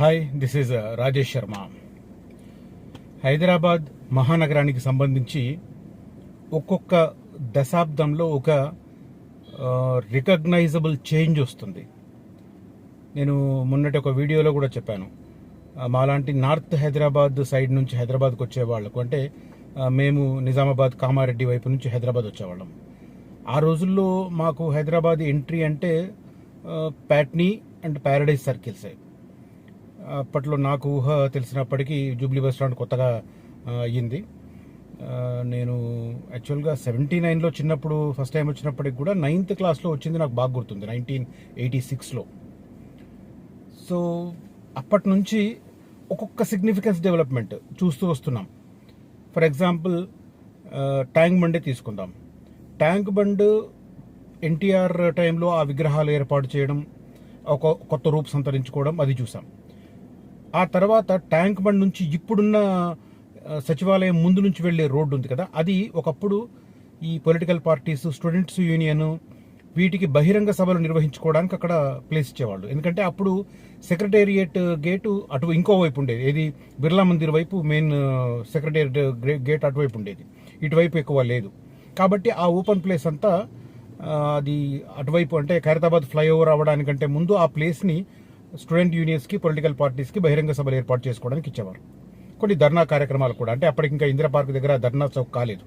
Hi this is Rajesh Sharma Hyderabad మహానగరానికి సంబంధించి ఒక్కొక్క దశాబ్దంలో ఒక రికగ్నైజబుల్ చేంజ్ వస్తుంది. నేను మొన్నటి ఒక వీడియోలో కూడా చెప్పాను. మాలాంటి నార్త్ హైదరాబాద్ సైడ్ నుంచి హైదరాబాద్కి వచ్చే వాళ్ళకు అంటే మేము నిజామాబాద్ కామారెడ్డి వైపు నుంచి హైదరాబాద్ వచ్చేవాళ్ళం. ఆ రోజుల్లో మాకు హైదరాబాద్ ఎంట్రీ అంటే ప్యాట్నీ అండ్ ప్యారడైజ్ సర్కిల్సే. అప్పట్లో నాకు ఊహ తెలిసినప్పటికీ జూబ్లీ బస్ స్టాండ్ కొత్తగా అయ్యింది. నేను యాక్చువల్గా సెవెంటీ నైన్లో చిన్నప్పుడు ఫస్ట్ టైం వచ్చినప్పటికి కూడా నైన్త్ క్లాస్లో వచ్చింది నాకు బాగా గుర్తుంది నైన్టీన్ ఎయిటీ సిక్స్లో. సో అప్పటి నుంచి ఒక్కొక్క సిగ్నిఫికెన్స్ డెవలప్మెంట్ చూస్తూ వస్తున్నాం. ఫర్ ఎగ్జాంపుల్ ట్యాంక్ బండే తీసుకుందాం. ట్యాంక్ బండ్ ఎన్టీఆర్ టైంలో ఆ విగ్రహాలు ఏర్పాటు చేయడం ఒక కొత్త రూపు సంతరించుకోవడం అది చూసాం. ఆ తర్వాత ట్యాంక్ బండ్ నుంచి ఇప్పుడున్న సచివాలయం ముందు నుంచి వెళ్ళే రోడ్డు ఉంది కదా అది ఒకప్పుడు ఈ పొలిటికల్ పార్టీస్ స్టూడెంట్స్ యూనియన్ వీటికి బహిరంగ సభలు నిర్వహించుకోవడానికి అక్కడ ప్లేస్ ఇచ్చేవాళ్ళు. ఎందుకంటే అప్పుడు సెక్రటేరియట్ గేటు అటు ఇంకో వైపు ఉండేది. ఏది? బిర్లా మందిర్ వైపు మెయిన్ సెక్రటేరియట్ గేట్ అటువైపు ఉండేది. ఇటువైపు ఎక్కువ లేదు. కాబట్టి ఆ ఓపెన్ ప్లేస్ అంతా అది అటువైపు అంటే ఖైరతాబాద్ ఫ్లైఓవర్ అవ్వడానికంటే ముందు ఆ ప్లేస్ని స్టూడెంట్ యూనియన్స్కి పొలిటికల్ పార్టీస్కి బహిరంగ సభలు ఏర్పాటు చేసుకోవడానికి ఇచ్చేవారు. కొన్ని ధర్నా కార్యక్రమాలు కూడా అంటే అప్పటికి ఇంకా ఇందిరా పార్క్ దగ్గర ధర్నా చౌక్ కాలేదు.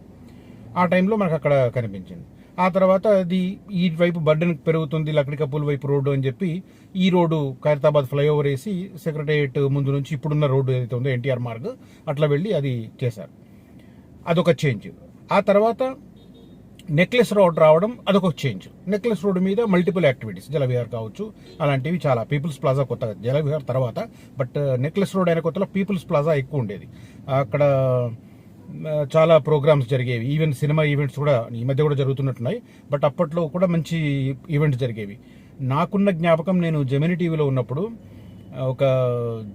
ఆ టైంలో మనకు అక్కడ కనిపించింది. ఆ తర్వాత అది ఈ వైపు బర్డెన్ పెరుగుతుంది లక్డికప్పుల వైపు రోడ్డు అని చెప్పి ఈ రోడ్డు ఖైరతాబాద్ ఫ్లైఓవర్ వేసి సెక్రటేరియట్ ముందు నుంచి ఇప్పుడున్న రోడ్డు ఏదైతే ఉందో ఎన్టీఆర్ మార్గ్ అట్లా వెళ్ళి అది చేశారు. అదొక చేంజ్. ఆ తర్వాత నెక్లెస్ రోడ్ రావడం అదొక చేంజ్. నెక్లెస్ రోడ్ మీద మల్టిపుల్ యాక్టివిటీస్ జలవిహార్ కావచ్చు అలాంటివి చాలా. పీపుల్స్ ప్లాజా కొత్త జలవిహార్ తర్వాత బట్ uh, నెక్లెస్ రోడ్ అయిన కొత్తలో పీపుల్స్ ప్లాజా ఎక్కువ ఉండేది. అక్కడ uh, చాలా ప్రోగ్రామ్స్ జరిగేవి. ఈవెన్ సినిమా ఈవెంట్స్ కూడా ఈ మధ్య కూడా జరుగుతున్నట్టున్నాయి బట్ అప్పట్లో కూడా మంచి ఈవెంట్స్ జరిగేవి. నాకున్న జ్ఞాపకం నేను జెమిని టీవీలో ఉన్నప్పుడు uh, ఒక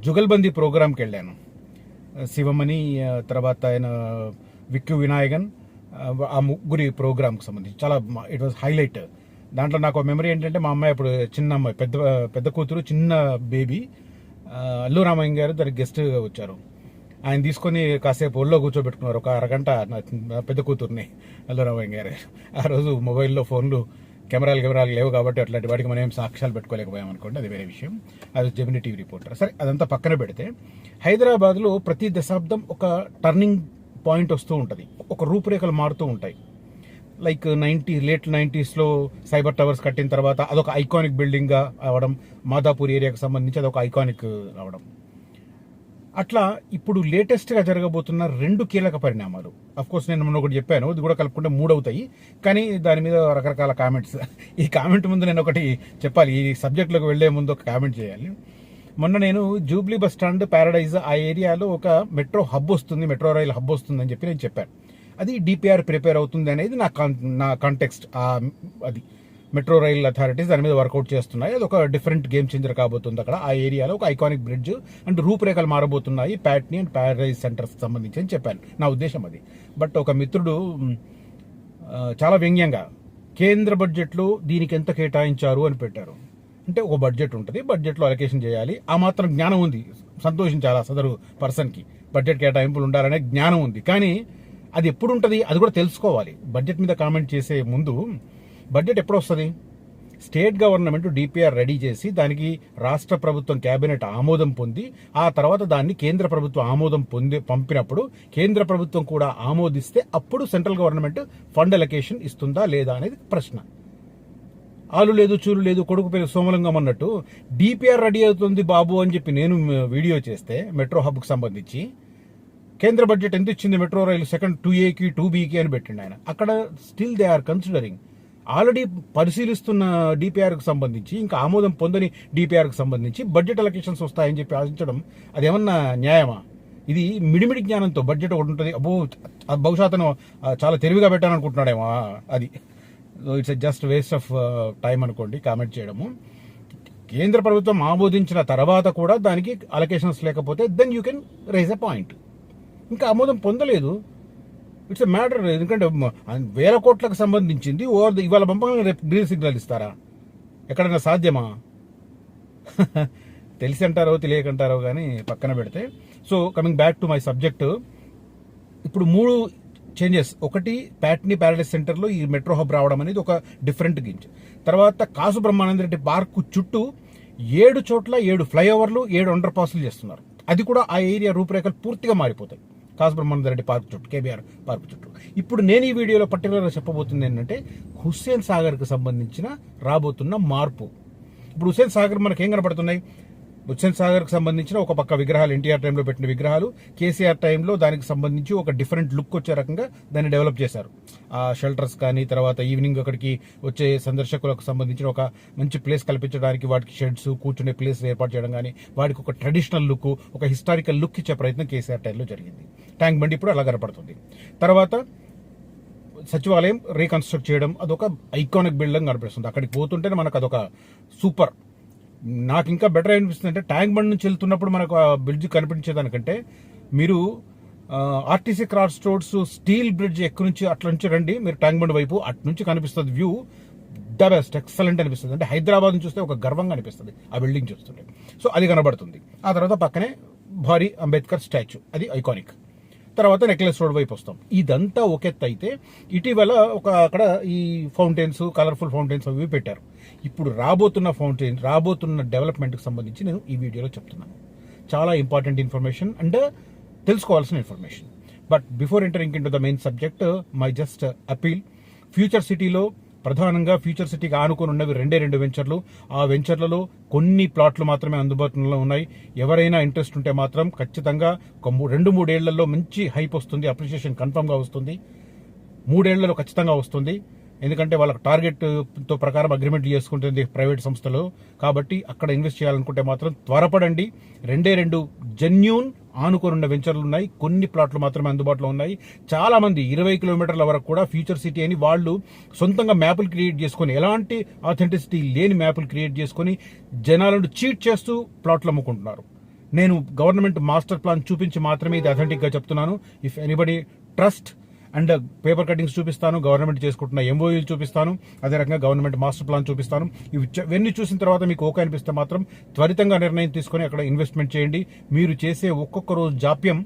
జుగల్బందీ ప్రోగ్రామ్కి వెళ్ళాను. శివమణి తర్వాత ఆయన విక్కు వినాయకన్ ఆ, ముగ్గురి ప్రోగ్రామ్కి సంబంధించి. చాలా ఇట్ వాజ్ హైలైట్ దాంట్లో నాకు మెమరీ ఏంటంటే మా అమ్మాయి అప్పుడు చిన్న అమ్మాయి పెద్ద పెద్ద కూతురు చిన్న బేబీ అల్లు రామయ్య గారు దానికి గెస్ట్గా వచ్చారు. ఆయన తీసుకొని కాసేపు ఒళ్ళో కూర్చోబెట్టుకున్నారు. ఒక అరగంట పెద్ద కూతుర్ని అల్లు రామయ్య గారు. ఆ రోజు మొబైల్లో ఫోన్లు కెమెరాలు కెమెరాలు లేవు కాబట్టి అట్లాంటి వాటికి మనం ఏం సాక్ష్యాలు పెట్టుకోలేకపోయాం అనుకోండి అది వేరే విషయం. అది జెమిని టీవీ రిపోర్టర్ సరే అదంతా పక్కన పెడితే హైదరాబాద్లో ప్రతి దశాబ్దం ఒక టర్నింగ్ పాయింట్ వస్తూ ఉంటుంది. ఒక రూపురేఖలు మారుతూ ఉంటాయి. లైక్ నైంటీ లేట్ నైంటీస్లో సైబర్ టవర్స్ కట్టిన తర్వాత అదొక ఐకానిక్ బిల్డింగ్గా అవడం మాదాపూర్ ఏరియాకి సంబంధించి అదొక ఐకానిక్ రావడం. అట్లా ఇప్పుడు లేటెస్ట్గా జరగబోతున్న రెండు కీలక పరిణామాలు. కోర్స్ నేను మొన్న ఒకటి చెప్పాను ఇది కూడా కలుపుకుంటే మూడు అవుతాయి కానీ దాని మీద రకరకాల కామెంట్స్ ఈ కామెంట్ ముందు నేను ఒకటి చెప్పాలి ఈ సబ్జెక్ట్లోకి వెళ్ళే ముందు ఒక కామెంట్ చేయాలి. మొన్న నేను జూబ్లీ బస్ స్టాండ్ ప్యారడైజ్ ఆ ఏరియాలో ఒక మెట్రో హబ్ వస్తుంది మెట్రో రైల్ హబ్ వస్తుంది అని చెప్పి నేను చెప్పాను. అది డిపిఆర్ ప్రిపేర్ అవుతుంది అనేది నా కాన్ నా కాంటెక్స్ట్ అది మెట్రో రైల్ అథారిటీస్ దాని మీద వర్కౌట్ చేస్తున్నాయి. అది ఒక డిఫరెంట్ గేమ్ చేంజర్ కాబోతుంది అక్కడ. ఆ ఏరియాలో ఒక ఐకానిక్ బ్రిడ్జ్ అండ్ రూపురేఖలు మారబోతున్నాయి. ప్యాట్ని అండ్ ప్యారడైజ్ సెంటర్స్ సంబంధించి అని చెప్పాను. నా ఉద్దేశం అది. బట్ ఒక మిత్రుడు చాలా వ్యంగ్యంగా కేంద్ర బడ్జెట్లో దీనికి ఎంత కేటాయించారు? అని పెట్టారు. అంటే ఒక బడ్జెట్ ఉంటుంది. బడ్జెట్లో అలొకేషన్ చేయాలి. ఆ మాత్రం జ్ఞానం ఉంది. సంతోషించాలి సదరు పర్సన్కి బడ్జెట్ కేటాయింపులు ఉండాలనే జ్ఞానం ఉంది. కానీ అది ఎప్పుడు ఉంటుంది అది కూడా తెలుసుకోవాలి. బడ్జెట్ మీద కామెంట్ చేసే ముందు బడ్జెట్ ఎప్పుడు వస్తుంది? స్టేట్ గవర్నమెంట్ డిపిఆర్ రెడీ చేసి దానికి రాష్ట్ర ప్రభుత్వం కేబినెట్ ఆమోదం పొంది ఆ తర్వాత దాన్ని కేంద్ర ప్రభుత్వం ఆమోదం పొంది పంపినప్పుడు కేంద్ర ప్రభుత్వం కూడా ఆమోదిస్తే అప్పుడు సెంట్రల్ గవర్నమెంట్ ఫండ్ అలొకేషన్ ఇస్తుందా లేదా అనేది ప్రశ్న. ఆలు లేదు చూలు లేదు కొడుకు పేరు సోమలింగం అన్నట్టు డిపిఆర్ రెడీ అవుతుంది బాబు అని చెప్పి నేను వీడియో చేస్తే మెట్రో హబ్కు సంబంధించి. కేంద్ర బడ్జెట్ ఎంత ఇచ్చింది మెట్రో రైలు సెకండ్ టూ ఏకి టూ బీకి అని పెట్టిండు ఆయన. అక్కడ still they are considering. Already పరిశీలిస్తున్న డిపిఆర్కి సంబంధించి ఇంకా ఆమోదం పొందని డిపిఆర్కి సంబంధించి బడ్జెట్ అలొకేషన్స్ వస్తాయని చెప్పి ఆశించడం అదేమన్నా న్యాయమా? ఇది మిడిమిడి జ్ఞానంతో బడ్జెట్ ఒకటి ఉంటుంది. అబ్బో అది బహుశా అతను చాలా తెలివిగా పెట్టాలనుకుంటున్నాడేమో ఆ, అది. It's just waste of time అనుకోండి కామెంట్ చేయడము. కేంద్ర ప్రభుత్వం ఆమోదించిన తర్వాత కూడా దానికి అలొకేషన్స్ లేకపోతే then you can raise a point ఇంకా ఆమోదం పొందలేదు. ఇట్స్ ఎ మ్యాటర్ ఎందుకంటే వేల కోట్లకు సంబంధించింది ఓవర్ ఇవాళ పంపగానే రేపు గ్రీన్ సిగ్నల్ ఇస్తారా? ఎక్కడైనా సాధ్యమా? తెలిసి అంటారో తెలియకంటారో కానీ పక్కన పెడితే. So coming back to my subject ఇప్పుడు మూడు చేంజెస్. ఒకటి ప్యాట్నీ ప్యారడైస్ సెంటర్లో ఈ మెట్రో హబ్ రావడం అనేది ఒక డిఫరెంట్ గింజ్. తర్వాత కాసు బ్రహ్మానంద రెడ్డి పార్క్ చుట్టూ ఏడు చోట్ల ఏడు ఫ్లైఓవర్లు ఏడు అండర్ పాస్లు చేస్తున్నారు. అది కూడా ఆ ఏరియా రూపురేఖలు పూర్తిగా మారిపోతాయి. కాసు బ్రహ్మానంద రెడ్డి పార్క్ చుట్టూ కేబీఆర్ పార్క్ చుట్టూ. ఇప్పుడు నేను ఈ వీడియోలో పర్టికులర్గా చెప్పబోతుంది ఏంటంటే హుస్సేన్ సాగర్కి సంబంధించిన రాబోతున్న మార్పు. ఇప్పుడు హుస్సేన్ సాగర్ మనకి ఏం కనబడుతున్నాయి హుస్సేన్ సాగర్కి సంబంధించిన ఒక పక్క విగ్రహాలు ఎన్టీఆర్ టైంలో పెట్టిన విగ్రహాలు కేసీఆర్ టైంలో దానికి సంబంధించి ఒక డిఫరెంట్ లుక్ వచ్చే రకంగా దాన్ని డెవలప్ చేశారు. ఆ షెల్టర్స్ కానీ తర్వాత ఈవినింగ్ అక్కడికి వచ్చే సందర్శకులకు సంబంధించిన ఒక మంచి ప్లేస్ కల్పించడానికి వాటికి షెడ్స్ కూర్చునే ప్లేస్ ఏర్పాటు చేయడం కానీ వాటికి ఒక ట్రెడిషనల్ లుక్ ఒక హిస్టారికల్ లుక్ ఇచ్చే ప్రయత్నం కేసీఆర్ టైంలో జరిగింది. ట్యాంక్ బండి ఇప్పుడు అలా కనపడుతుంది తర్వాత సచివాలయం రీకన్స్ట్రక్ట్ చేయడం అదొక ఐకానిక్ బిల్డింగ్ కనిపిస్తుంది. అక్కడికి పోతుంటేనే మనకు అదొక సూపర్ నాకు ఇంకా బెటర్ అనిపిస్తుంది అంటే ట్యాంక్ బండ్ నుంచి వెళ్తున్నప్పుడు మనకు ఆ బ్రిడ్జ్ కనిపించేదానికంటే మీరు RTC cross roads steel bridge ఎక్కడి నుంచి అట్ల నుంచి రండి మీరు ట్యాంక్ బండ్ వైపు అటు నుంచి కనిపిస్తుంది వ్యూ ద బెస్ట్ ఎక్సలెంట్ అనిపిస్తుంది. అంటే హైదరాబాద్ నుంచి చూస్తే ఒక గర్వంగా అనిపిస్తుంది ఆ బిల్డింగ్ చూస్తుంటే. సో అది కనబడుతుంది. ఆ తర్వాత పక్కనే భారీ అంబేద్కర్ స్టాచ్యూ అది ఐకానిక్ తర్వాత నెక్లెస్ రోడ్ వైపు వస్తాం. ఇదంతా ఒక ఎత్తు అయితే ఇటీవల ఒక అక్కడ ఈ ఫౌంటైన్స్ కలర్ఫుల్ ఫౌంటైన్స్ అవి పెట్టారు. ఇప్పుడు రాబోతున్న ఫౌంటైన్ రాబోతున్న డెవలప్మెంట్కి సంబంధించి నేను ఈ వీడియోలో చెప్తున్నాను. చాలా ఇంపార్టెంట్ ఇన్ఫర్మేషన్ అండ్ తెలుసుకోవాల్సిన information. But before entering in to the main subject my just appeal future సిటీలో ప్రధానంగా ఫ్యూచర్ సిటీకి ఆనుకొని ఉన్నవి రెండే రెండు వెంచర్లు. ఆ వెంచర్లలో కొన్ని ప్లాట్లు మాత్రమే అందుబాటులో ఉన్నాయి. ఎవరైనా ఇంట్రెస్ట్ ఉంటే మాత్రం ఖచ్చితంగా ఒక రెండు మూడేళ్ళలో మంచి హైప్ వస్తుంది అప్రిషియేషన్ కన్ఫర్మ్గా వస్తుంది. మూడేళ్ళలో ఖచ్చితంగా వస్తుంది. ఎందుకంటే వాళ్ళకి టార్గెట్తో ప్రకారం అగ్రిమెంట్ చేసుకుంటుంది ప్రైవేట్ సంస్థలు. కాబట్టి అక్కడ ఇన్వెస్ట్ చేయాలనుకుంటే మాత్రం త్వరపడండి. రెండే రెండు జెన్యూన్ ఆనుకోనున్న వెంచర్లు ఉన్నాయి. కొన్ని ప్లాట్లు మాత్రమే అందుబాటులో ఉన్నాయి. చాలా మంది ఇరవై కిలోమీటర్ల వరకు కూడా ఫ్యూచర్ సిటీ అని వాళ్ళు సొంతంగా మ్యాపులు క్రియేట్ చేసుకొని ఎలాంటి ఆథెంటిసిటీ లేని మ్యాపులు క్రియేట్ చేసుకొని జనాలను చీట్ చేస్తూ ప్లాట్లు అమ్ముకుంటున్నారు. నేను గవర్నమెంట్ మాస్టర్ ప్లాన్ చూపించి మాత్రమే ఇది అథెంటిక్గా చెప్తున్నాను. If anybody trust and paper cuttings చూపిస్తాను గవర్నమెంట్ చేసుకుంటున్న ఎంఓయూలు చూపిస్తాను అదే రకంగా గవర్నమెంట్ మాస్టర్ ప్లాన్ చూపిస్తాను. ఇవి ఇవన్నీ చూసిన తర్వాత మీకు ఓకే అనిపిస్తే మాత్రం త్వరితంగా నిర్ణయం తీసుకొని అక్కడ ఇన్వెస్ట్మెంట్ చేయండి. మీరు చేసే ఒక్కొక్క రోజు జాప్యం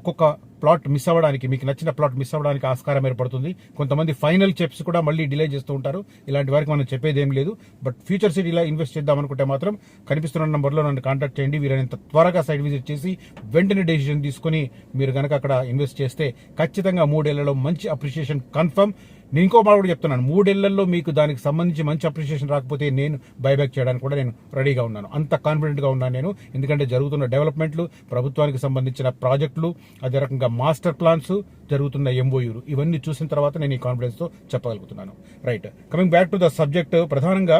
ఒక్కొక్క ప్లాట్ మిస్ అవ్వడానికి మీకు నచ్చిన ప్లాట్ మిస్ అవ్వడానికి ఆస్కారం ఏర్పడుతుంది. కొంతమంది ఫైనల్ చెప్స్ కూడా మళ్ళీ డిలే చేస్తూ ఉంటారు. ఇలాంటి వారికి మనం చెప్పేది ఏం లేదు. బట్ ఫ్యూచర్ సిటీలో ఇన్వెస్ట్ చేద్దాం అనుకుంటే మాత్రం కనిపిస్తున్న నంబర్లో నన్ను కాంటాక్ట్ చేయండి. వీరైనంత త్వరగా సైట్ విజిట్ చేసి వెంటనే డెసిషన్ తీసుకొని మీరు కనుక అక్కడ ఇన్వెస్ట్ చేస్తే ఖచ్చితంగా మూడేళ్ళలో మంచి అప్రిషియేషన్ కన్ఫర్మ్. నేను ఇంకో మాట కూడా చెప్తున్నాను. మూడేళ్ళలో మీకు దానికి సంబంధించి మంచి అప్రిషియేషన్ రాకపోతే నేను బైబ్యాక్ చేయడానికి కూడా నేను రెడీగా ఉన్నాను. అంత కాన్ఫిడెంట్గా ఉన్నాను నేను. ఎందుకంటే జరుగుతున్న డెవలప్మెంట్లు ప్రభుత్వానికి సంబంధించిన ప్రాజెక్టులు అదే రకంగా మాస్టర్ ప్లాన్స్ జరుగుతున్న ఎంఓయూలు ఇవన్నీ చూసిన తర్వాత నేను ఈ కాన్ఫిడెన్స్తో చెప్పగలుగుతున్నాను. Right coming back to the subject ప్రధానంగా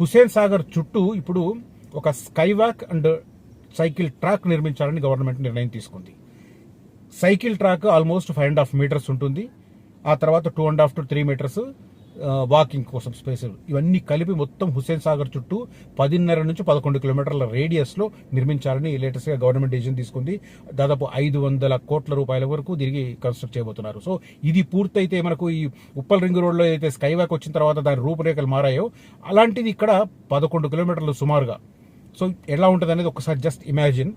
హుసేన్ సాగర్ చుట్టూ ఇప్పుడు ఒక స్కైవాక్ అండ్ సైకిల్ ట్రాక్ నిర్మించాలని గవర్నమెంట్ నిర్ణయం తీసుకుంది. Cycle track almost five and half metres ఉంటుంది. ఆ తర్వాత two and half to three metres walking కోసం స్పేస్ ఇవన్నీ కలిపి మొత్తం హుస్సేన్ సాగర్ చుట్టూ పదిన్నర నుంచి పదకొండు కిలోమీటర్ల రేడియస్లో నిర్మించాలని లేటెస్ట్గా గవర్నమెంట్ డిసిజన్ తీసుకుంది. దాదాపు ఐదు వందల కోట్ల రూపాయల వరకు తిరిగి కన్స్ట్రక్ట్ చేయబోతున్నారు. సో ఇది పూర్తయితే మనకు ఈ ఉప్పల్ రింగ్ రోడ్లో అయితే స్కైవాక్ వచ్చిన తర్వాత దాని రూపురేఖలు మారాయో అలాంటిది ఇక్కడ పదకొండు కిలోమీటర్లు సుమారుగా. సో ఎలా ఉంటుంది అనేది ఒకసారి జస్ట్ ఇమాజిన్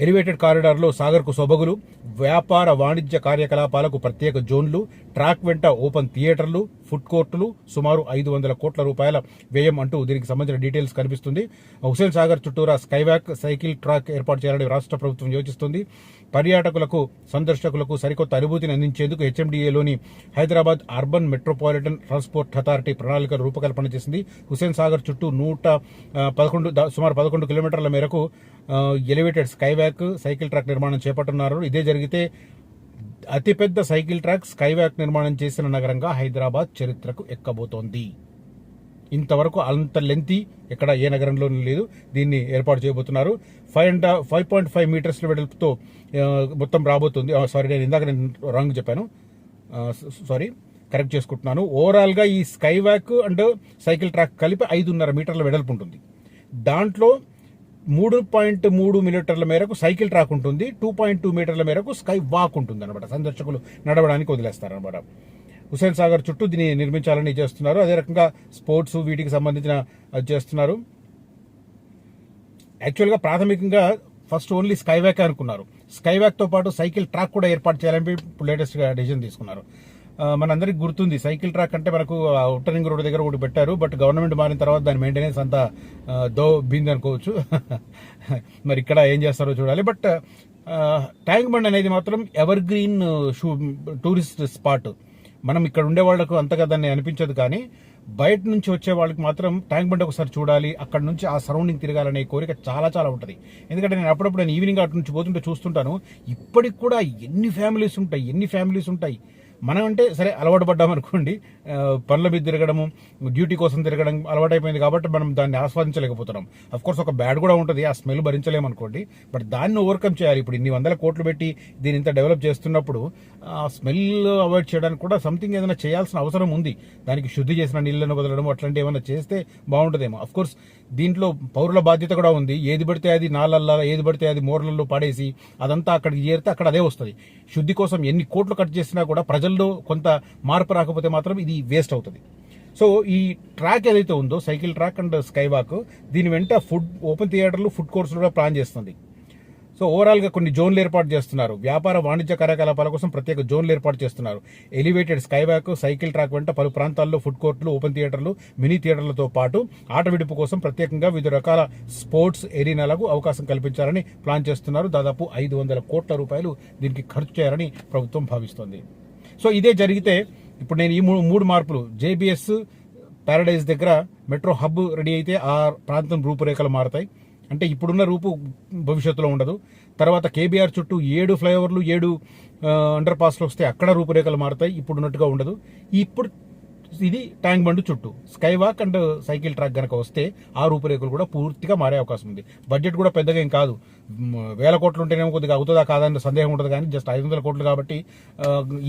ఎలివేటెడ్ కారిడార్లో సాగర్కు సొబగులు వ్యాపార వాణిజ్య కార్యకలాపాలకు ప్రత్యేక జోన్లు ట్రాక్ వెంట ఓపెన్ థియేటర్లు ఫుడ్ కోర్టులు సుమారు ఐదు వందల కోట్ల రూపాయల వ్యయం అంటూ దీనికి సంబంధించిన డీటెయిల్స్ కనిపిస్తుంది. హుసేన్ సాగర్ చుట్టూరా స్కైవాక్ సైకిల్ ట్రాక్ ఏర్పాటు చేయాలని రాష్ట్ర ప్రభుత్వం యోచిస్తుంది. పర్యాటకులకు సందర్శకులకు సరికొత్త అనుభూతిని అందించేందుకు హెచ్ఎండిఏలోని Hyderabad urban metropolitan transport authority ప్రణాళిక రూపకల్పన చేసింది. హుసేన్ సాగర్ చుట్టూ నూట పదకొండు సుమారు పదకొండు కిలోమీటర్ల మేరకు ఎలివేటెడ్ స్కైవ్యాక్ సైకిల్ ట్రాక్ నిర్మాణం చేపట్టున్నారు ఇదే జరిగితే అతిపెద్ద సైకిల్ ట్రాక్ స్కైవాక్ నిర్మాణం చేసిన నగరంగా హైదరాబాద్ చరిత్రకు ఎక్కబోతోంది. ఇంతవరకు అంత లెంతి ఎక్కడ ఏ నగరంలోనూ లేదు. దీన్ని ఏర్పాటు చేయబోతున్నారు. Five and five point five metres వెడల్పుతో మొత్తం రాబోతుంది. సారీ నేను ఇందాక నేను రాంగ్ చెప్పాను. సారీ కరెక్ట్ చేసుకుంటున్నాను. ఓవరాల్గా ఈ స్కైవాక్ అండ్ సైకిల్ ట్రాక్ కలిపి ఐదున్నర మీటర్ల వెడల్పు ఉంటుంది. దాంట్లో మూడు పాయింట్ మూడు మీటర్ల మేరకు సైకిల్ ట్రాక్ ఉంటుంది టూ పాయింట్ టూ మీటర్ల మేరకు స్కై వాక్ ఉంటుంది అనమాట సందర్శకులు నడవడానికి వదిలేస్తారనమాట హుసేన్ సాగర్ చుట్టూ దీన్ని నిర్మించాలని చేస్తున్నారు. అదే రకంగా స్పోర్ట్స్ వీటికి సంబంధించిన అది చేస్తున్నారు. యాక్చువల్గా ప్రాథమికంగా ఫస్ట్ ఓన్లీ స్కై వ్యాక్ అనుకున్నారు. స్కై పాటు సైకిల్ ట్రాక్ కూడా ఏర్పాటు చేయాలని ఇప్పుడు లేటెస్ట్ తీసుకున్నారు. మనందరికి గుర్తుంది సైకిల్ ట్రాక్ అంటే మనకు ఉట్టరింగ్ రోడ్ దగ్గర ఒకటి పెట్టారు బట్ గవర్నమెంట్ మారిన తర్వాత దాని మెయింటెనెన్స్ అంతా దో బింది అనుకోవచ్చు. మరి ఇక్కడ ఏం చేస్తారో చూడాలి. బట్ ట్యాంక్ బండ్ అనేది మాత్రం ఎవర్ గ్రీన్ షూ టూరిస్ట్ స్పాట్. మనం ఇక్కడ ఉండే వాళ్ళకు అంతగా దాన్ని అనిపించదు కానీ బయట నుంచి వచ్చే వాళ్ళకి మాత్రం ట్యాంక్ బండ్ ఒకసారి చూడాలి అక్కడ నుంచి ఆ సరౌండింగ్ తిరగాలనే కోరిక చాలా చాలా ఉంటుంది. ఎందుకంటే నేను అప్పుడప్పుడు నేను ఈవినింగ్ అటు నుంచి పోతుంటే చూస్తుంటాను ఇప్పటికి కూడా ఎన్ని ఫ్యామిలీస్ ఉంటాయి ఎన్ని ఫ్యామిలీస్ ఉంటాయి. మనం అంటే సరే అలవాటు పడ్డాం అనుకోండి పనుల మీద తిరగడము డ్యూటీ కోసం తిరగడం అలవాటైపోయింది కాబట్టి మనం దాన్ని ఆస్వాదించలేకపోతున్నాం. అఫ్ కోర్స్ ఒక బ్యాడ్ కూడా ఉంటుంది ఆ స్మెల్ భరించలేము అనుకోండి బట్ దాన్ని ఓవర్కమ్ చేయాలి. ఇప్పుడు ఇన్ని వందల కోట్లు పెట్టి దీని ఇంత డెవలప్ చేస్తున్నప్పుడు ఆ స్మెల్ అవాయిడ్ చేయడానికి కూడా సంథింగ్ ఏదైనా చేయాల్సిన అవసరం ఉంది. దానికి శుద్ధి చేసిన నీళ్ళను వదలడం అట్లాంటి ఏమైనా చేస్తే బాగుంటుందేమో. అఫ్ కోర్స్ దీంట్లో పౌరుల బాధ్యత కూడా ఉంది. ఏది పడితే అది నాళ్ళల్లో ఏది పడితే అది మోర్లల్లో పాడేసి అదంతా అక్కడికి చేరితే అక్కడ అదే వస్తుంది. శుద్ధి కోసం ఎన్ని కోట్లు కట్ చేసినా కూడా ప్రజలు ప్రజల్లో కొంత మార్పు రాకపోతే మాత్రం ఇది వేస్ట్ అవుతుంది. సో ఈ ట్రాక్ ఏదైతే ఉందో cycle track and sky walk దీని వెంట ఫుడ్ ఓపెన్ థియేటర్లు ఫుడ్ కోర్సులు కూడా ప్లాన్ చేస్తుంది. సో ఓవరాల్గా కొన్ని జోన్లు ఏర్పాటు చేస్తున్నారు. వ్యాపార వాణిజ్య కార్యకలాపాల కోసం ప్రత్యేక జోన్లు ఏర్పాటు చేస్తున్నారు. Elevated sky walk cycle track వెంట పలు ప్రాంతాల్లో ఫుడ్ కోర్టులు ఓపెన్ థియేటర్లు మినీ థియేటర్లతో పాటు ఆట విడుపు కోసం ప్రత్యేకంగా వివిధ రకాల స్పోర్ట్స్ ఎరీనాలకు అవకాశం కల్పించాలని ప్లాన్ చేస్తున్నారు. దాదాపు ఐదు వందల కోట్ల రూపాయలు దీనికి ఖర్చు చేయాలని ప్రభుత్వం భావిస్తోంది. సో ఇదే జరిగితే ఇప్పుడు నేను ఈ మూడు మూడు మార్పులు జేబీఎస్ పారడైజ్ దగ్గర మెట్రో హబ్ రెడీ అయితే ఆ ప్రాంతం రూపురేఖలు మారతాయి. అంటే ఇప్పుడున్న రూపు భవిష్యత్తులో ఉండదు. తర్వాత కేబీఆర్ చుట్టూ ఏడు ఫ్లైఓవర్లు ఏడు అండర్ పాస్లు వస్తే అక్కడ రూపురేఖలు మారుతాయి. ఇప్పుడున్నట్టుగా ఉండదు. ఇప్పుడు ఇది ట్యాంక్ బండ్ చుట్టూ sky walk and cycle track గనక వస్తే ఆ రూపురేఖలు కూడా పూర్తిగా మారే అవకాశం ఉంది. బడ్జెట్ కూడా పెద్దగా ఏం కాదు. వేల కోట్లు ఉంటేనేమో కొద్దిగా అవుతుందా కాదని సందేహం ఉంటుంది కానీ జస్ట్ ఐదు వందల కోట్లు కాబట్టి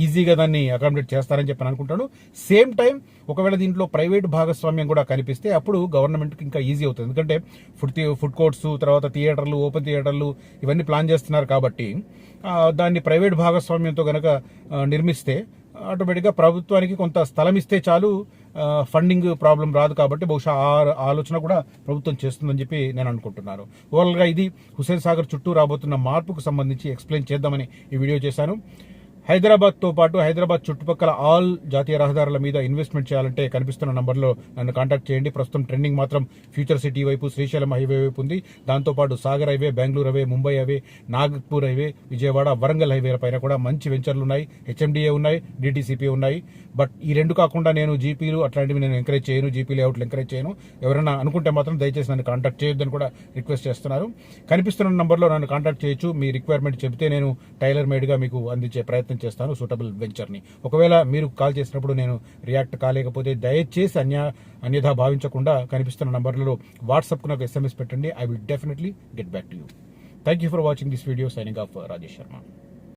ఈజీగా దాన్ని అకామిడేట్ చేస్తారని చెప్పి అనుకుంటాను సేమ్ టైం ఒకవేళ దీంట్లో ప్రైవేట్ భాగస్వామ్యం కూడా కనిపిస్తే అప్పుడు గవర్నమెంట్కి ఇంకా ఈజీ అవుతుంది. ఎందుకంటే ఫుడ్ ఫుడ్ కోర్ట్స్ తర్వాత థియేటర్లు ఓపెన్ థియేటర్లు ఇవన్నీ ప్లాన్ చేస్తున్నారు కాబట్టి దాన్ని ప్రైవేట్ భాగస్వామ్యంతో కనుక నిర్మిస్తే ఆటోమేటిక్గా ప్రభుత్వానికి కొంత స్థలం ఇస్తే చాలు ఫండింగ్ ప్రాబ్లం రాదు కాబట్టి బహుశా ఆ ఆలోచన కూడా ప్రభుత్వం చేస్తుందని చెప్పి నేను అనుకుంటున్నాను. ఓవరాల్గా ఇది హుసేన్ సాగర్ చుట్టూ రాబోతున్న మార్పుకు సంబంధించి ఎక్స్ప్లెయిన్ చేద్దామని ఈ వీడియో చేశాను. హైదరాబాద్తో పాటు హైదరాబాద్ చుట్టుపక్కల ఆల్ జాతీయ రహదారుల మీద ఇన్వెస్ట్మెంట్ చేయాలంటే కనిపిస్తున్న నంబర్లో నన్ను కాంటాక్ట్ చేయండి. ప్రస్తుతం ట్రెండింగ్ మాత్రం ఫ్యూచర్ సిటీ వైపు శ్రీశైలం హైవే వైపు ఉంది. దాంతోపాటు Sagar highway Bengaluru highway Mumbai highway Nagpur highway Vijayawada Warangal హైవేల పైన కూడా మంచి వెంచర్లు ఉన్నాయి. హెచ్ఎండిఏ ఉన్నాయి డిటీసీపీ ఉన్నాయి. బట్ ఈ రెండు కాకుండా నేను జీపీలు అట్లాంటివి నేను ఎంకరేజ్ చేయను జీపీ లేఅవుట్లు ఎంకరేజ్ చేయను. ఎవరైనా అనుకుంటే మాత్రం దయచేసి నన్ను కాంటాక్ట్ చేయొద్దని కూడా రిక్వెస్ట్ చేస్తున్నారు. కనిపిస్తున్న నంబర్లో నన్ను కాంటాక్ట్ చేయొచ్చు. మీ రిక్వైర్మెంట్ చెబితే నేను టైలర్ మేడ్గా మీకు అందించే ప్రయత్నం ప్రయత్నం చేస్తాను సూటబుల్ వెంచర్ని. ఒకవేళ మీరు కాల్ చేసినప్పుడు నేను రియాక్ట్ కాలేకపోతే దయచేసి అన్య అన్యథా భావించకుండా కనిపిస్తున్న నంబర్లలో వాట్సాప్కు నాకు ఎస్ఎంఎస్ పెట్టండి. I will definitely get back to you thank you for watching this video signing off Rajesh Sharma